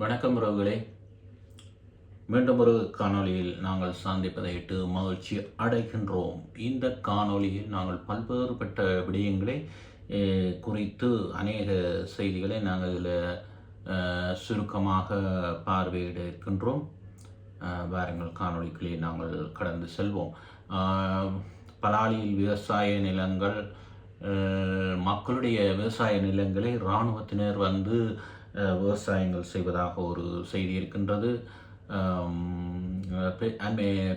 வணக்கம் உறவுகளே. மீண்டும் ஒரு காணொளியில் நாங்கள் சந்திப்பதையிட்டு மகிழ்ச்சி அடைகின்றோம். இந்த காணொளியில் நாங்கள் பல்வேறுபட்ட விடயங்களை குறித்து அநேக செய்திகளை நாங்கள் இதில் சுருக்கமாக பார்வையிட இருக்கின்றோம் வாருங்கள் காணொளிக்குள்ளே நாங்கள் கடந்து செல்வோம். பலாலியில் விவசாய நிலங்கள் மக்களுடைய விவசாய நிலங்களை இராணுவத்தினர் வந்து விவசாயங்கள் செய்வதாக ஒரு செய்தி இருக்கின்றது.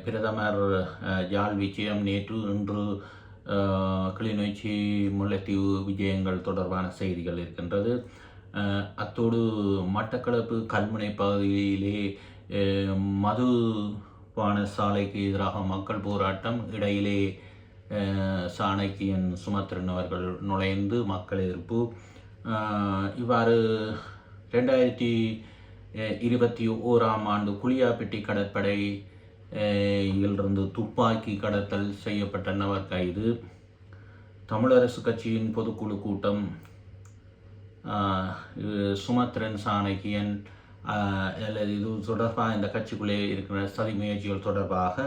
பிரதமர் அஹ், யாழ் விஜயம் நேற்று இன்று கிளிநொச்சி முல்லைத்தீவு விஜயங்கள் தொடர்பான செய்திகள் இருக்கின்றது. அத்தோடு மட்டக்களப்பு கல்முனை பகுதியிலே மது பான சாலைக்கு எதிராக மக்கள் போராட்டம் இடையிலே சாணக்கியன் சுமத்திரன் அவர்கள் நுழைந்து மக்கள் எதிர்ப்பு. இவ்வாறு ரெண்டாயிரத்தி இருபத்தி ஓராம் ஆண்டு குளியாப்பட்டி கடற்படை இருந்து துப்பாக்கி கடத்தல் செய்யப்பட்ட நபர் கைது. தமிழரசு கட்சியின் பொதுக்குழு கூட்டம் இது சுமத்ரன் சாணக்கியன் அல்லது இது தொடர்பாக இந்த கட்சிக்குள்ளே இருக்கிற சதி முயற்சிகள் தொடர்பாக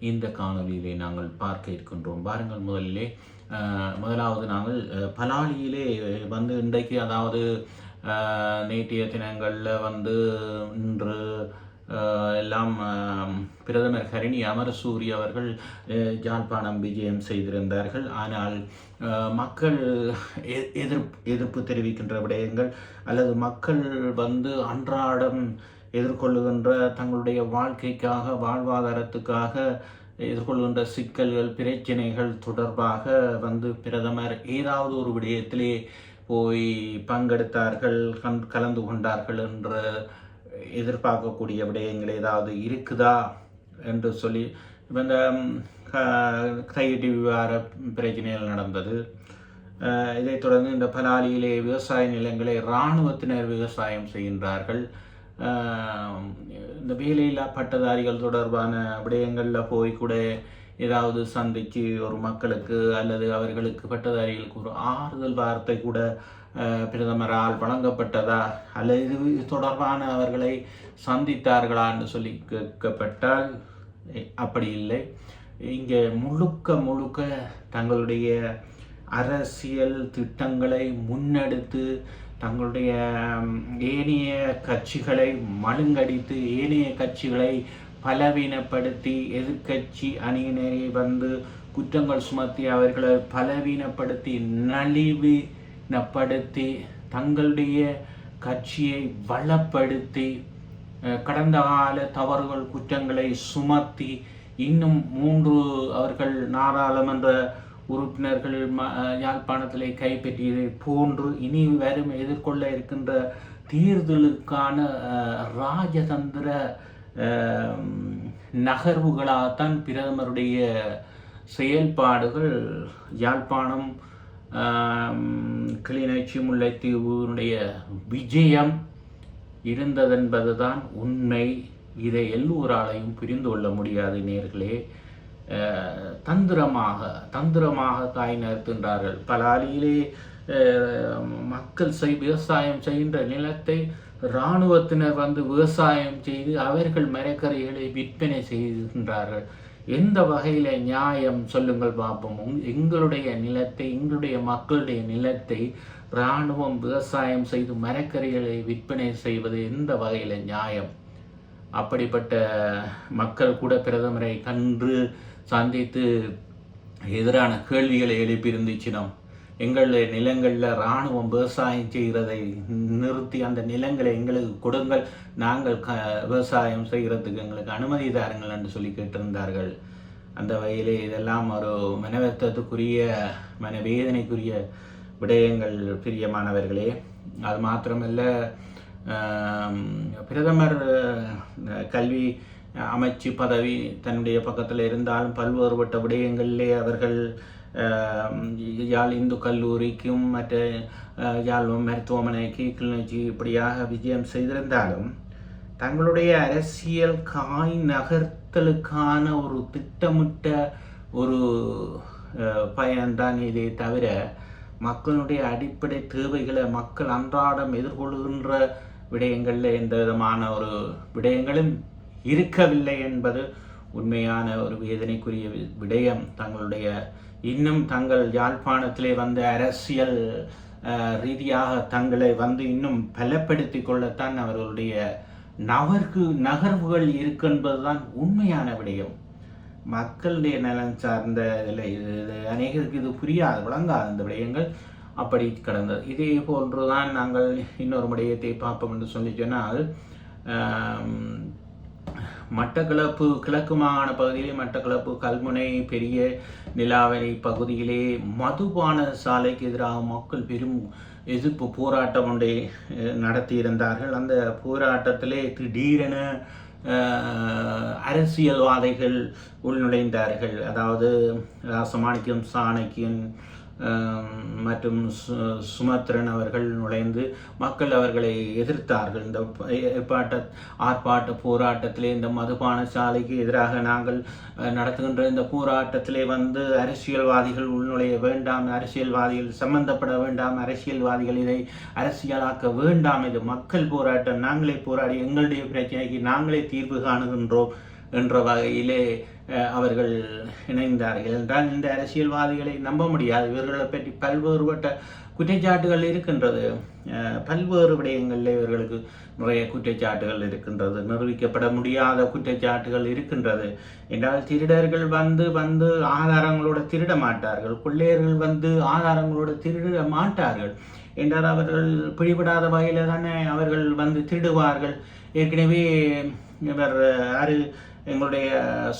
இந்த காணொலியிலே நாங்கள் பார்க்க இருக்கின்றோம். பாருங்கள் முதலிலே முதலாவது நாங்கள் பலாலியிலே வந்து இன்றைக்கு அதாவது நேற்றைய தினங்களில் வந்து இன்று எல்லாம் பிரதமர் ஹரிணி அமரசூரி அவர்கள் அஹ், யாழ்ப்பாணம் விஜயம் செய்திருந்தார்கள். ஆனால் மக்கள் எ- எதிர்ப்பு எதிர்ப்பு தெரிவிக்கின்ற விடயங்கள் அல்லது மக்கள் வந்து அன்றாடம் எதிர்கொள்ளுகின்ற தங்களுடைய வாழ்க்கைக்காக வாழ்வாதாரத்துக்காக எதிர்கொள்கின்ற சிக்கல்கள் பிரச்சனைகள் தொடர்பாக வந்து பிரதமர் ஏதாவது ஒரு விடயத்திலே போய் பங்கெடுத்தார்கள் கண் கலந்து கொண்டார்கள் என்று எதிர்பார்க்கக்கூடிய விடயங்கள் ஏதாவது இருக்குதா என்று சொல்லி இந்த ம், க- விவகார பிரச்சனைகள் நடந்தது. இதைத் தொடர்ந்து இந்த பலாலியிலே விவசாய நிலங்களை இராணுவத்தினர் விவசாயம் செய்கின்றார்கள். இந்த வேலையில்லா பட்டதாரிகள் தொடர்பான விடயங்களில் போய் கூட ஏதாவது சந்தித்து ஒரு மக்களுக்கு அல்லது அவர்களுக்கு பட்டதாரிகளுக்கு ஒரு ஆறுதல் வார்த்தை கூட பிரதமரால் வழங்கப்பட்டதா? அல்லது இது தொடர்பான அவர்களை சந்தித்தார்களான்னு சொல்லி கேட்கப்பட்டால் அப்படி இல்லை. இங்கே முழுக்க முழுக்க தங்களுடைய அரசியல் திட்டங்களை முன்னெடுத்து தங்களுடைய ஏனைய கட்சிகளை மழுங்கடித்து ஏனைய கட்சிகளை பலவீனப்படுத்தி எதிர்க்கட்சி அணியினரை வந்து குற்றங்கள் சுமத்தி அவர்களை பலவீனப்படுத்தி நலிவினப்படுத்தி தங்களுடைய கட்சியை வளப்படுத்தி கடந்த கால தவறுகள் குற்றங்களை சுமத்தி இன்னும் மூன்று அவர்கள் நாடாளுமன்ற உறுப்பினர்கள் ம- யாழ்ப்பாணத்திலே கைப்பற்றியதை போன்று இனி வரும் எதிர்கொள்ள இருக்கின்ற தேர்தலுக்கான ராஜதந்திர நகர்வுகளாகத்தான் பிரதமருடைய செயல்பாடுகள் யாழ்ப்பாணம் கிளிநொச்சி முல்லைத்தீவுனுடைய விஜயம் இருந்ததென்பதுதான் உண்மை. இதை எல்லோராலையும் புரிந்து கொள்ள முடியாது நேர்களே. தந்திரமாக தந்திரமாக காய் நிறுத்துகின்றார்கள் பலாலியிலே மக்கள் செய் விவசாயம் செய்கின்ற நிலத்தை இராணுவத்தினர் வந்து விவசாயம் செய்து அவர்கள் மரக்கறிகளை விற்பனை செய்கின்றார்கள் எந்த வகையில் நியாயம் சொல்லுங்கள் பார்ப்போம் உங்- எங்களுடைய நிலத்தை எங்களுடைய மக்களுடைய நிலத்தை இராணுவம் விவசாயம் செய்து மரக்கறிகளை விற்பனை செய்வது எந்த வகையில் நியாயம் அப்படிப்பட்ட மக்கள் கூட பிரதமரை கன்று சந்தித்து எதிரான கேள்விகளை எழுப்பியிருந்துச்சினோம் எங்களுடைய நிலங்களில் இராணுவம் விவசாயம் செய்கிறதை நிறுத்தி அந்த நிலங்களை எங்களுக்கு கொடுங்கள் நாங்கள் க விவசாயம் செய்கிறதுக்கு எங்களுக்கு அனுமதி தாருங்கள் என்று சொல்லி கேட்டிருந்தார்கள். அந்த வகையிலே இதெல்லாம் ஒரு மனவர்த்தத்துக்குரிய மனவேதனைக்குரிய விடயங்கள் பிரியமானவர்களே. அது மாத்திரமல்ல பிரதமர் கல்வி அமைச்சு பதவி தன்னுடைய பக்கத்தில் இருந்தாலும் பல்வேறுபட்ட விடயங்களிலே அவர்கள் யாழ் இந்து கல்லூரிக்கும் மற்ற யாழ் மருத்துவமனைக்கு கிளிநொச்சி இப்படியாக விஜயம் செய்திருந்தாலும் தங்களுடைய அரசியல் காய் நகர்த்தலுக்கான ஒரு திட்டமிட்ட ஒரு பயன்தான் இதே தவிர மக்களுடைய அடிப்படை தேவைகளை மக்கள் அன்றாடம் எதிர்கொள்கின்ற விடயங்களில் எந்த விதமான ஒரு விடயங்களும் இருக்கவில்லை என்பது உண்மையான ஒரு வேதனைக்குரிய விடயம். தங்களுடைய இன்னும் தங்கள் யாழ்ப்பாணத்திலே வந்த அரசியல் ரீதியாக தங்களை வந்து இன்னும் பலப்படுத்தி கொள்ளத்தான் அவர்களுடைய நகர்கு நகர்வுகள் இருக்கென்பதுதான் உண்மையான விடயம். மக்களுடைய நலன் சார்ந்த இதில் இது இது அநேகருக்கு இது புரியாது விளங்காது இந்த விடயங்கள். அப்படி கடந்தது. இதே போன்றுதான் நாங்கள் இன்னொரு விடயத்தை பார்ப்போம் என்று சொல்லி சொன்னால் மட்டக்களப்பு கிழக்கு மாகாண பகுதியிலே மட்டக்களப்பு கல்முனை பெரிய நிலாவணி பகுதியிலே மதுபான சாலைக்கு எதிராக மக்கள் பெரும் எதிர்ப்பு போராட்டம் ஒன்றை நடத்தியிருந்தார்கள். அந்த போராட்டத்திலே திடீரென அரசியல்வாதிகள் உள்நுழைந்தார்கள். அதாவது ராசமாணிக்கம் சாணக்கியன் மற்றும் சு- சுமத்ரன் அவர்கள் நுழைந்து மக்கள் அவர்களை எதிர்த்தார்கள். இந்த ஏற்பாட்ட ஆர்ப்பாட்ட போராட்டத்திலே இந்த மதுபான சாலைக்கு எதிராக நாங்கள் நடத்துகின்ற இந்த போராட்டத்திலே வந்து அரசியல்வாதிகள் உள்நுழைய வேண்டாம் அரசியல்வாதிகள் சம்பந்தப்பட வேண்டாம் அரசியல்வாதிகள் இதை அரசியலாக்க வேண்டாம். இது மக்கள் போராட்டம். நாங்களே போராடி எங்களுடைய பிரச்சனைக்கு நாங்களே தீர்வு காணுகின்றோம் என்ற வகையிலே அவர்கள் இணைந்தார்கள் என்றால் இந்த அரசியல்வாதிகளை நம்ப முடியாது. இவர்களை பற்றி பல்வேறுபட்ட குற்றச்சாட்டுகள் இருக்கின்றது. பல்வேறு விடயங்களில் இவர்களுக்கு நிறைய குற்றச்சாட்டுகள் இருக்கின்றது. நிரூபிக்கப்பட முடியாத குற்றச்சாட்டுகள் இருக்கின்றது. என்றால் திருடர்கள் வந்து வந்து ஆதாரங்களோடு திருட மாட்டார்கள். கொள்ளையர்கள் வந்து ஆதாரங்களோடு திருட மாட்டார்கள். என்றால் அவர்கள் பிடிபடாத வகையில் தானே அவர்கள் வந்து திருடுவார்கள். ஏற்கனவே இவர் அரு எங்களுடைய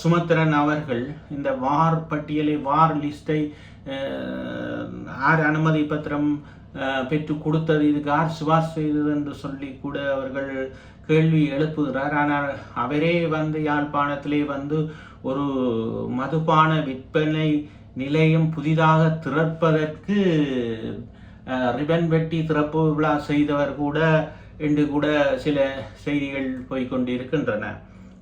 சுமத்திரன் அவர்கள் இந்த வார் பட்டியலை வார் லிஸ்டை யார் அனுமதி பத்திரம் பெற்று கொடுத்தது இதுக்கு யார் சிபாஸ் செய்தது என்று சொல்லி கூட அவர்கள் கேள்வி எழுப்புகிறார். ஆனால் அவரே வந்து யாழ்ப்பாணத்திலே வந்து ஒரு மதுபான விற்பனை நிலையம் புதிதாக திறப்பதற்கு ரிபன் வெட்டி திறப்பு விழா செய்தவர் கூட என்று கூட சில செய்திகள் போய்கொண்டிருக்கின்றன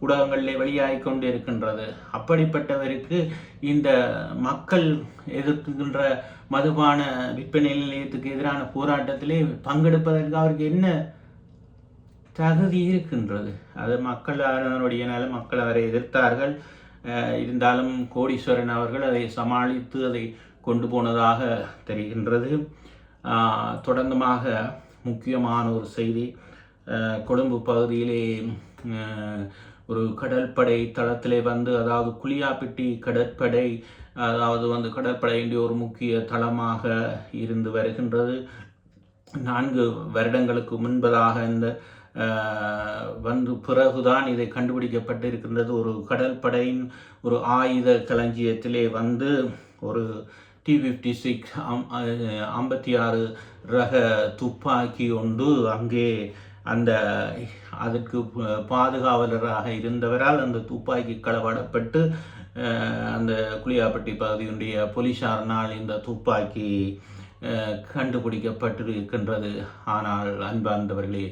ஊடகங்களிலே வெளியாகி கொண்டு இருக்கின்றது. அப்படிப்பட்டவருக்கு இந்த மக்கள் எதிர்க்கின்ற மதுபான விற்பனை நிலையத்துக்கு எதிரான போராட்டத்திலே பங்கெடுப்பதற்கு அவருக்கு என்ன தகுதி இருக்கின்றது? அது மக்கள் அதனுடைய நிலை மக்கள் அவரை எதிர்த்தார்கள். அஹ் இருந்தாலும் கோடீஸ்வரன் அவர்கள் அதை சமாளித்து அதை கொண்டு போனதாக தெரிகின்றது. ஆஹ் தொடர்ந்துமாக முக்கியமான ஒரு செய்தி அஹ் கொழும்பு பகுதியிலே அஹ், ஒரு கடற்படை தளத்திலே வந்து அதாவது குளியாப்பிட்டி கடற்படை அதாவது வந்து கடற்படையினுடைய ஒரு முக்கிய தளமாக இருந்து வருகின்றது. நான்கு வருடங்களுக்கு முன்பதாக இந்த வந்து பிறகுதான் இதை கண்டுபிடிக்கப்பட்டிருக்கின்றது. ஒரு கடற்படையின் ஒரு ஆயுத களஞ்சியத்திலே வந்து ஒரு டி ஃபிஃப்டி சிக்ஸ் ஐம்பத்தி ஆறு ரக துப்பாக்கி ஒன்று அங்கே அந்த அதற்கு பாதுகாவலராக இருந்தவரால் அந்த துப்பாக்கி களவாடப்பட்டு அந்த குளியாப்பட்டி பகுதியினுடைய போலீஸாரினால் இந்த துப்பாக்கி கண்டுபிடிக்கப்பட்டு கண்டுபிடிக்கப்பட்டிருக்கின்றது. ஆனால் அன்பார்ந்தவர்களே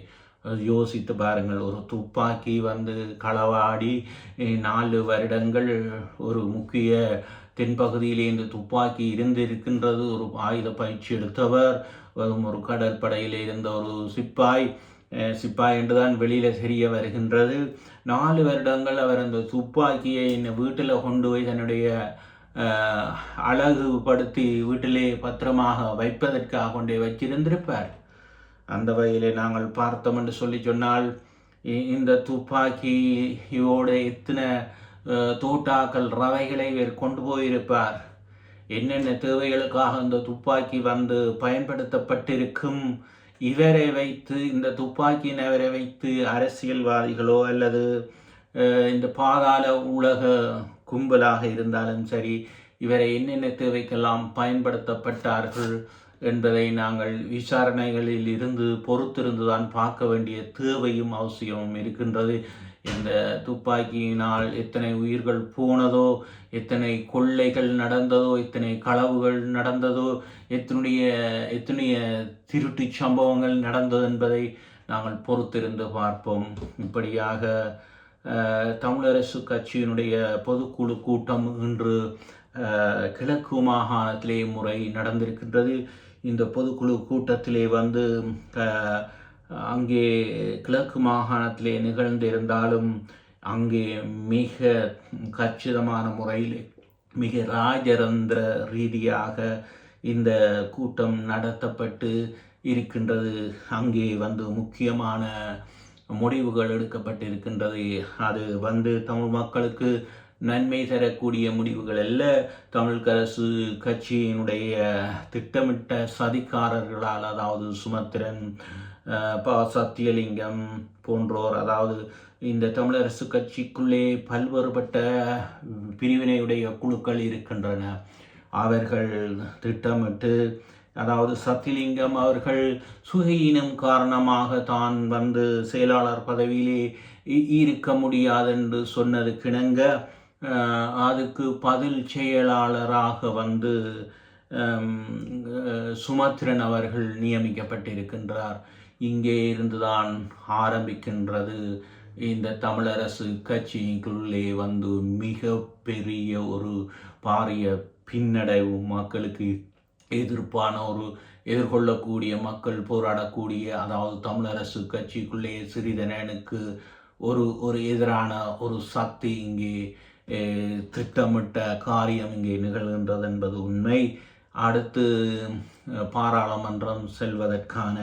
யோசித்து பாருங்கள் ஒரு துப்பாக்கி வந்து களவாடி நாலு வருடங்கள் ஒரு முக்கிய தென்பகுதியிலே இந்த துப்பாக்கி இருந்திருக்கின்றது. ஒரு ஆயுத பயிற்சி எடுத்தவர் அதுவும் ஒரு கடற்படையிலே இருந்த ஒரு சிப்பாய் சிப்பா என்றுதான் வெளியில் தெரிய வருகின்றது. நாலு வருடங்கள் அவர் அந்த துப்பாக்கியை வீட்டில் கொண்டு போய் தன்னுடைய அழகுபடுத்தி வீட்டிலே பத்திரமாக வைப்பதற்காக கொண்டே வச்சிருந்திருப்பார். அந்த வகையிலே நாங்கள் பார்த்தோம் என்று சொல்லி சொன்னால் இ- இந்த துப்பாக்கியோட எத்தனை தோட்டாக்கள் ரவைகளை இவர் கொண்டு போயிருப்பார். என்னென்ன தேவைகளுக்காக இந்த துப்பாக்கி வந்து பயன்படுத்தப்பட்டிருக்கும் இவரை வைத்து இந்த துப்பாக்கி நபரை வைத்து அரசியல்வாதிகளோ அல்லது இந்த பாதாள உலக கும்பலாக இருந்தாலும் சரி இவரை என்னென்ன தேவைக்கெல்லாம் பயன்படுத்தப்பட்டார்கள் என்பதை நாங்கள் விசாரணைகளில் இருந்து பொறுத்திருந்துதான் பார்க்க வேண்டிய தேவையும் அவசியமும் இருக்கின்றது. இந்த துப்பாக்கியினால் எத்தனை உயிர்கள் போனதோ எத்தனை கொள்ளைகள் நடந்ததோ எத்தனை களவுகள் நடந்ததோ எத்தனுடைய எத்தனைய திருட்டு சம்பவங்கள் நடந்தது என்பதை நாங்கள் பொறுத்திருந்து பார்ப்போம். இப்படியாக தமிழரசு கட்சியினுடைய பொதுக்குழு கூட்டம் இன்று கிழக்கு மாகாணத்திலே முறை நடந்திருக்கின்றது. இந்த பொதுக்குழு கூட்டத்திலே வந்து அங்கே கிழக்கு மாகாணத்திலே நிகழ்ந்திருந்தாலும் அங்கே மிக கச்சிதமான முறையில் மிக ராஜதந்திர ரீதியாக இந்த கூட்டம் நடத்தப்பட்டு இருக்கின்றது. அங்கே வந்து முக்கியமான முடிவுகள் எடுக்கப்பட்டிருக்கின்றது. அது வந்து தமிழ் மக்களுக்கு நன்மை தரக்கூடிய முடிவுகள் அல்ல. தமிழ்கரசு கட்சியினுடைய திட்டமிட்ட சதிக்காரர்களால் அதாவது சுமத்திரன் ப சத்தியலிங்கம் போன்றோர் அதாவது இந்த தமிழரசு கட்சிக்குள்ளே பல்வேறுபட்ட பிரிவினையுடைய குழுக்கள் இருக்கின்றன. அவர்கள் திட்டமிட்டு அதாவது சத்திலிங்கம் அவர்கள் சுகையினம் காரணமாக தான் வந்து செயலாளர் பதவியிலே இருக்க முடியாது என்று சொன்னது கிணங்க அதுக்கு பதில் செயலாளராக வந்து சுமத்ரன் அவர்கள் நியமிக்கப்பட்டிருக்கின்றார். இங்கே இருந்துதான் ஆரம்பிக்கின்றது. இந்த தமிழரசு கட்சிக்குள்ளே வந்து மிக பெரிய ஒரு பாரிய பின்னடைவு மக்களுக்கு எதிர்ப்பான ஒரு எதிர்கொள்ளக்கூடிய மக்கள் போராடக்கூடிய அதாவது தமிழரசு கட்சிக்குள்ளே சிறிதனனுக்கு ஒரு ஒரு எதிரான ஒரு சக்தி இங்கே திட்டமிட்ட காரியம் இங்கே நிகழ்கின்றது என்பது உண்மை. அடுத்து பாராளுமன்றம் செல்வதற்கான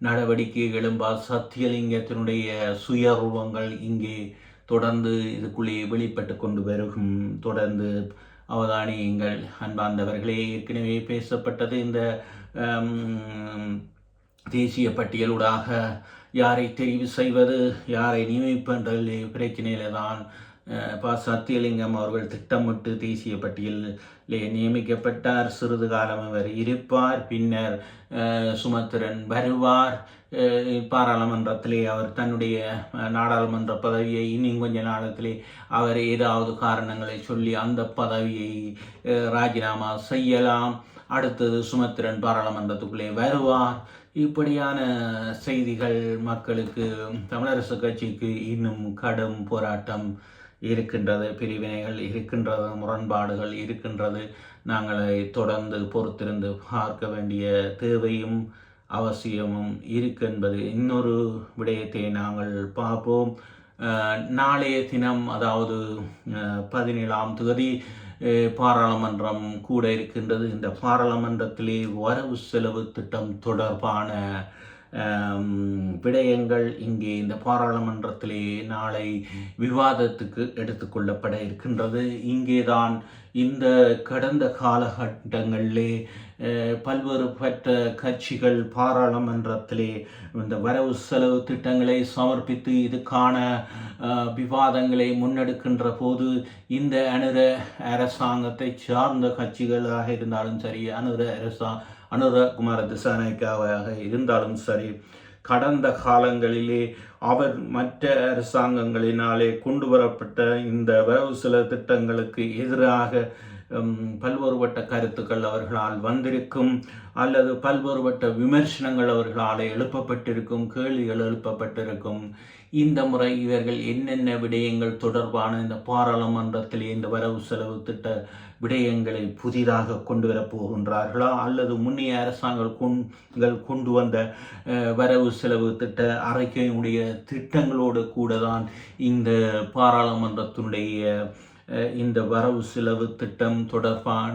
நடவடிக்கைகளும் சத்தியலிங்கத்தினுடைய சுயரூபங்கள் இங்கே தொடர்ந்து இதுக்குள்ளே வெளிப்பட்டு கொண்டு வரும் தொடர்ந்து அவதானியங்கள். அன்பார்ந்தவர்களே ஏற்கனவே பேசப்பட்டது இந்த தேசிய பட்டியலூடாக யாரை தெரிவு செய்வது யாரை நியமிப்பன்ற பிரச்சனையில தான் ப சத்தியலிங்கம் அவர்கள் திட்டமிட்டு தேசிய பட்டியலிலே நியமிக்கப்பட்டார். சிறிது காலம் அவர் இருப்பார். பின்னர் சுமத்திரன் வருவார். பாராளுமன்றத்திலே அவர் தன்னுடைய நாடாளுமன்ற பதவியை இன்னும் கொஞ்ச நாளத்திலே அவர் ஏதாவது காரணங்களை சொல்லி அந்த பதவியை ராஜினாமா செய்யலாம். அடுத்தது சுமத்திரன் பாராளுமன்றத்துக்குள்ளே வருவார். இப்படியான செய்திகள் மக்களுக்கு தமிழரசு கட்சிக்கு இன்னும் கடும் போராட்டம் இருக்கின்றது பிரிவினைகள் இருக்கின்றது முரண்பாடுகள் இருக்கின்றது. நாங்கள் தொடர்ந்து பொறுத்திருந்து பார்க்க வேண்டிய தேவையும் அவசியமும் இருக்கு என்பது இன்னொரு விடயத்தை நாங்கள் பார்ப்போம். நாளைய தினம் அதாவது பதினேழாம் தேதி பாராளுமன்றம் கூட இருக்கின்றது. இந்த பாராளுமன்றத்திலே வரவு செலவு திட்டம் தொடர்பான விடயங்கள் இங்கே இந்த பாராளுமன்றத்திலே நாளை விவாதத்துக்கு எடுத்துக்கொள்ளப்பட இருக்கின்றது. இங்கேதான் இந்த கடந்த காலகட்டங்களிலே பல்வேறுபட்ட கட்சிகள் பாராளுமன்றத்திலே இந்த வரவு செலவு திட்டங்களை சமர்ப்பித்து இதுக்கான விவாதங்களை முன்னெடுக்கின்ற போது இந்த அனுர அரசாங்கத்தை சார்ந்த கட்சிகளாக இருந்தாலும் சரி அனுர அரசாங்க அனுரகுமார திசாநாயக்காவாக இருந்தாலும் சரி கடந்த காலங்களிலே அவர் மற்ற அரசாங்கங்களினாலே கொண்டு வரப்பட்ட இந்த வரவு சில திட்டங்களுக்கு எதிராக பல்வேறுபட்ட கருத்துக்கள் அவர்களால் வந்திருக்கும் அல்லது பல்வேறுபட்ட விமர்சனங்கள் அவர்களால் எழுப்பப்பட்டிருக்கும் கேள்விகள் எழுப்பப்பட்டிருக்கும். இந்த முறை இவர்கள் என்னென்ன விடயங்கள் தொடர்பான இந்த பாராளுமன்றத்தில் இந்த வரவு செலவு திட்ட விடயங்களை புதிதாக கொண்டு வரப்போகின்றார்களா அல்லது முன்னைய அரசாங்கங்கள் கொண்டு வந்த வரவு செலவு திட்ட அறிக்கையினுடைய திட்டங்களோடு கூட தான் இந்த பாராளுமன்றத்தினுடைய இந்த வரவு செலவு திட்டம் தொடர்பான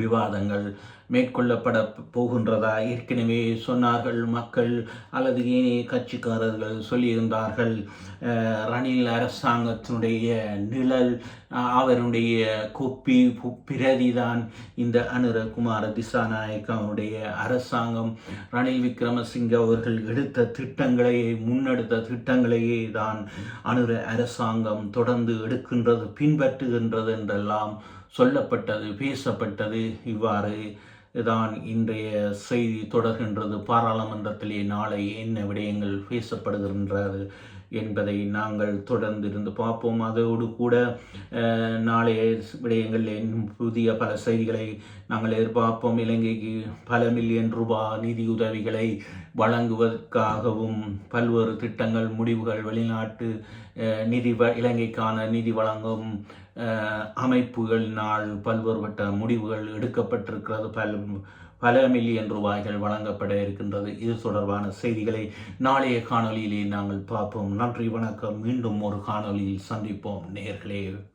விவாதங்கள் மேற்கொள்ளப்பட போகின்றதா ஏற்கனவே சொன்னார்கள் மக்கள் அல்லது ஏனைய கட்சிக்காரர்கள் சொல்லியிருந்தார்கள். ரணில் அரசாங்கத்தினுடைய நிழல் அவருடைய கொப்பி பிரதிதான் இந்த அனுரகுமார திசாநாயக்கனுடைய அரசாங்கம். ரணில் விக்ரமசிங்க அவர்கள் எடுத்த திட்டங்களையே முன்னெடுத்த திட்டங்களையே தான் அனுர அரசாங்கம் தொடர்ந்து எடுக்கின்றது பின்பற்றுகின்றது என்றெல்லாம் சொல்லப்பட்டது பேசப்பட்டது. இவ்வாறு தான் இன்றைய செய்தி தொடர்கின்றது. பாராளுமன்றத்திலே நாளை என்ன விடயங்கள் பேசப்படுகின்றது என்பதை நாங்கள் தொடர்ந்து இருந்து பார்ப்போம். அதோடு கூட நாளைய விடயங்கள் புதிய பல செய்திகளை நாங்கள் எதிர்பார்ப்போம். இலங்கைக்கு பல மில்லியன் ரூபாய் நிதியுதவிகளை வழங்குவதற்காகவும் பல்வேறு திட்டங்கள் முடிவுகள் வெளிநாட்டு நிதி இலங்கைக்கான நிதி வழங்கும் அமைப்புகளினால் பல்வேறுபட்ட முடிவுகள் எடுக்கப்பட்டிருக்கிறது. பல பல மில்லியன் ரூபாய்கள் வழங்கப்பட இருக்கின்றது. இது தொடர்பான செய்திகளை நாளைய காணொளியிலே நாங்கள் பார்ப்போம். நன்றி வணக்கம். மீண்டும் ஒரு காணொளியில் சந்திப்போம். நேர்களே.